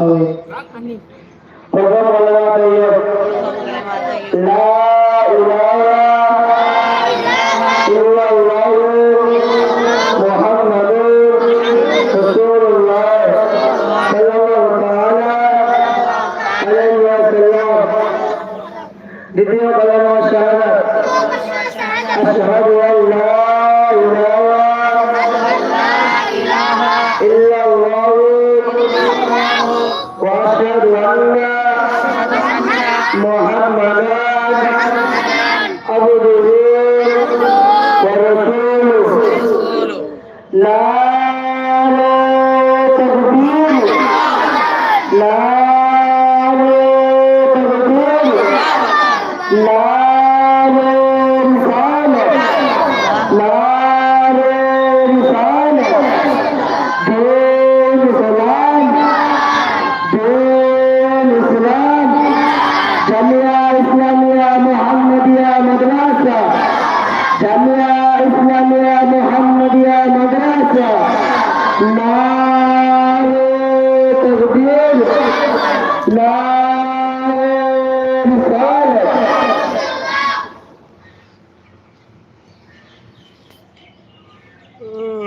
آمين আমিন প্রথম বলা لا إله إلا الله محمد رسول الله صلى الله تعالى عليه وسلم দ্বিতীয় কলমা শাহাদাত আশহাদু واشهد أن محمدا عبده ورسوله لا জামিয়া ইসলামিয়া মোহাম্মদিয়া মাদ্রাসা। জামিয়া ইসলামিয়া মোহাম্মদিয়া মাদ্রাসা। নারে তকবীর। নারে রিসালাত Oh.